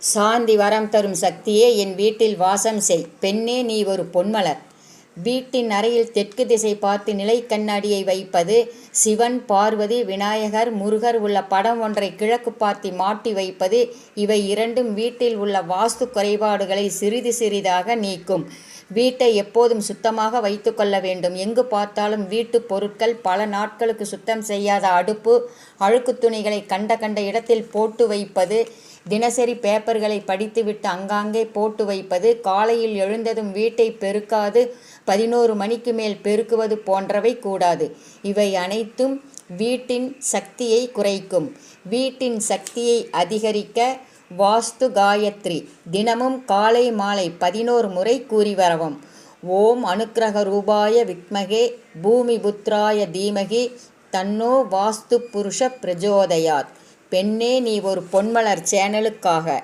சாந்தி வரம் தரும் சக்தியே என் வீட்டில் வாசம் செய். பெண்ணே நீ ஒரு பொன்மலர். வீட்டின் அறையில் தெற்கு திசை பார்த்து நிலை கண்ணாடியை வைப்பது சிவன் பார்வதி விநாயகர் முருகர் உள்ள படம் ஒன்றை கிழக்கு பார்த்து மாட்டி வைப்பது இவை இரண்டும் வீட்டில் உள்ள வாஸ்து குறைபாடுகளை சிறிது சிறிதாக நீக்கும். வீட்டை எப்போதும் சுத்தமாக வைத்துக்கொள்ள வேண்டும். எங்கு பார்த்தாலும் வீட்டு பொருட்கள் பல நாட்களுக்கு சுத்தம் செய்யாத அடுப்பு அழுக்கு துணிகளை கண்ட கண்ட இடத்தில் போட்டு வைப்பது தினசரி பேப்பர்களை படித்துவிட்டு அங்காங்கே போட்டு வைப்பது காலையில் எழுந்ததும் வீட்டை பெருக்காது பதினோரு மணிக்கு மேல் பெருக்குவது போன்றவை கூடாது. இவை அனைத்தும் வீட்டின் சக்தியை குறைக்கும். வீட்டின் சக்தியை அதிகரிக்க வாஸ்து காயத்ரி. தினமும் காலை மாலை பதினோரு முறை கூறி வரவும். ஓம் அனுக்கிரக ரூபாய விக்மகே பூமி புத்ராய தீமகி தன்னோ வாஸ்து புருஷ பிரஜோதயாத். பெண்ணே நீ ஒரு பொன்மலர் சேனலுக்காக.